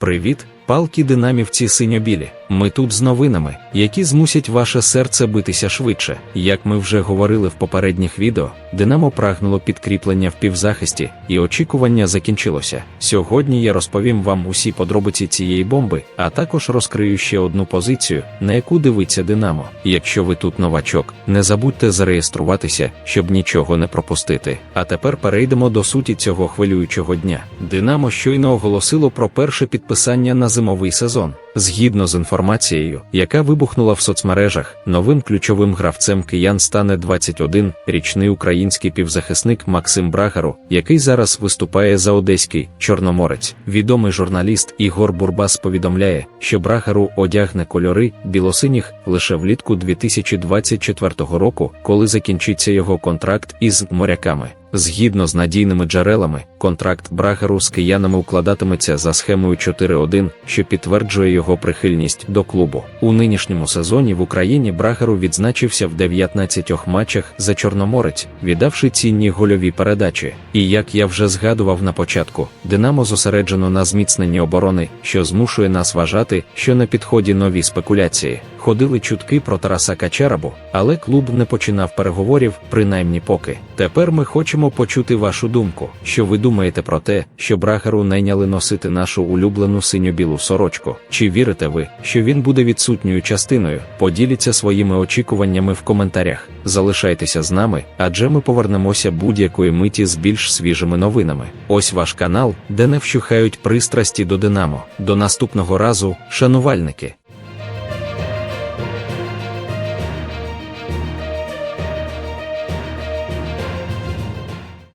Привіт, палки динамівці синьо-білі. Ми тут з новинами, які змусять ваше серце битися швидше. Як ми вже говорили в попередніх відео, Динамо прагнуло підкріплення в півзахисті, і очікування закінчилося. Сьогодні я розповім вам усі подробиці цієї бомби, а також розкрию ще одну позицію, на яку дивиться Динамо. Якщо ви тут новачок, не забудьте зареєструватися, щоб нічого не пропустити. А тепер перейдемо до суті цього хвилюючого дня. Динамо щойно оголосило про перше підписання на зимовий сезон. Згідно з інформацією, яка вибухнула в соцмережах, новим ключовим гравцем киян стане 21-річний український півзахисник Максим Брагару, який зараз виступає за одеський Чорноморець. Відомий журналіст Ігор Бурбас повідомляє, що Брагару одягне кольори білосиніх лише влітку 2024 року, коли закінчиться його контракт із моряками. Згідно з надійними джерелами, контракт Брагару з киянами укладатиметься за схемою 4-1, що підтверджує його прихильність до клубу. У нинішньому сезоні в Україні Брагеру відзначився в 19 матчах за Чорноморець, віддавши цінні гольові передачі. І як я вже згадував на початку, Динамо зосереджено на зміцненні оборони, що змушує нас вважати, що на підході нові спекуляції. Ходили чутки про Тараса Качарабу, але клуб не починав переговорів, принаймні поки. Тепер ми хочемо почути вашу думку, що ви думаєте про те, що Брагару найняли носити нашу улюблену синьо-білу сорочку. Чи вірите ви, що він буде відсутньою частиною? Поділіться своїми очікуваннями в коментарях. Залишайтеся з нами, адже ми повернемося будь-якої миті з більш свіжими новинами. Ось ваш канал, де не вщухають пристрасті до Динамо. До наступного разу, шанувальники.